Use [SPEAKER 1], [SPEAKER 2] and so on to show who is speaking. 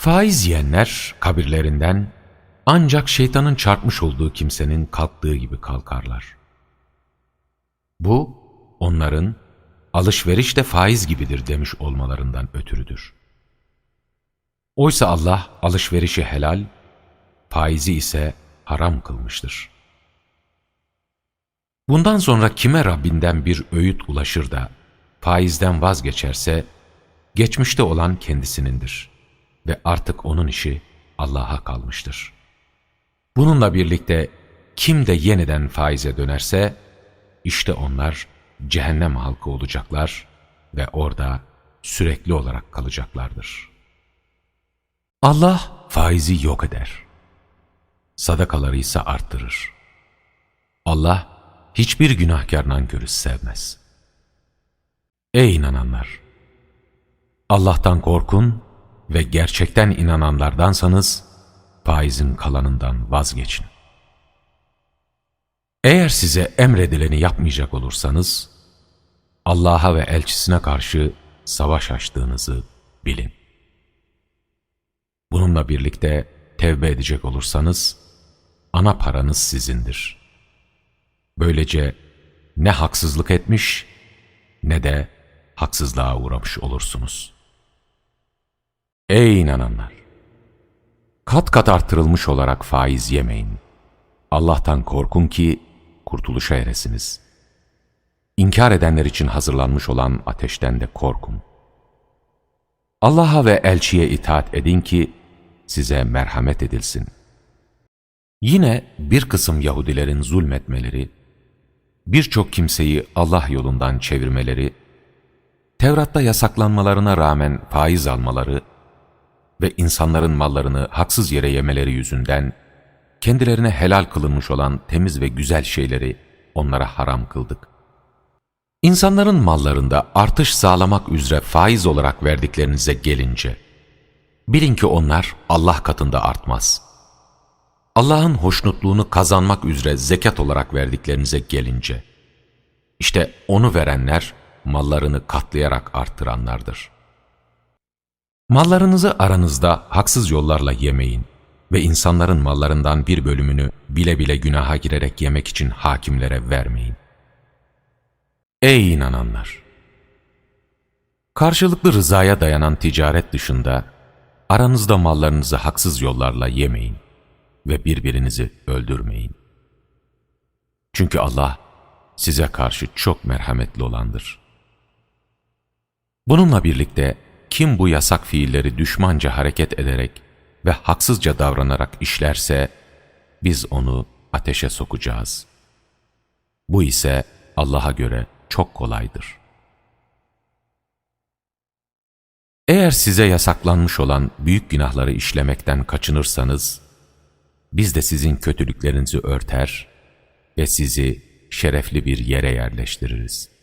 [SPEAKER 1] Faiz yiyenler kabirlerinden ancak şeytanın çarpmış olduğu kimsenin kalktığı gibi kalkarlar. Bu onların alışveriş de faiz gibidir demiş olmalarından ötürüdür. Oysa Allah alışverişi helal, faizi ise haram kılmıştır. Bundan sonra kime Rabbinden bir öğüt ulaşır da faizden vazgeçerse, geçmişte olan kendisinindir ve artık onun işi Allah'a kalmıştır. Bununla birlikte kim de yeniden faize dönerse, işte onlar cehennem halkı olacaklar ve orada sürekli olarak kalacaklardır. Allah faizi yok eder. Sadakaları ise arttırır. Allah hiçbir günahkar nankörü sevmez. Ey inananlar! Allah'tan korkun ve gerçekten inananlardansanız faizin kalanından vazgeçin. Eğer size emredileni yapmayacak olursanız, Allah'a ve elçisine karşı savaş açtığınızı bilin. Bununla birlikte tevbe edecek olursanız, ana paranız sizindir. Böylece ne haksızlık etmiş ne de haksızlığa uğramış olursunuz. Ey inananlar! Kat kat artırılmış olarak faiz yemeyin. Allah'tan korkun ki kurtuluşa eresiniz. İnkar edenler için hazırlanmış olan ateşten de korkun. Allah'a ve elçiye itaat edin ki size merhamet edilsin. Yine bir kısım Yahudilerin zulmetmeleri, birçok kimseyi Allah yolundan çevirmeleri, Tevrat'ta yasaklanmalarına rağmen faiz almaları ve insanların mallarını haksız yere yemeleri yüzünden kendilerine helal kılınmış olan temiz ve güzel şeyleri onlara haram kıldık. İnsanların mallarında artış sağlamak üzere faiz olarak verdiklerinize gelince, bilin ki onlar Allah katında artmaz. Allah'ın hoşnutluğunu kazanmak üzere zekat olarak verdiklerinize gelince, işte onu verenler mallarını katlayarak arttıranlardır. Mallarınızı aranızda haksız yollarla yemeyin ve insanların mallarından bir bölümünü bile bile günaha girerek yemek için hakimlere vermeyin. Ey inananlar! Karşılıklı rızaya dayanan ticaret dışında aranızda mallarınızı haksız yollarla yemeyin ve birbirinizi öldürmeyin. Çünkü Allah size karşı çok merhametli olandır. Bununla birlikte kim bu yasak fiilleri düşmanca hareket ederek ve haksızca davranarak işlerse, biz onu ateşe sokacağız. Bu ise Allah'a göre çok kolaydır. Eğer size yasaklanmış olan büyük günahları işlemekten kaçınırsanız, biz de sizin kötülüklerinizi örter ve sizi şerefli bir yere yerleştiririz.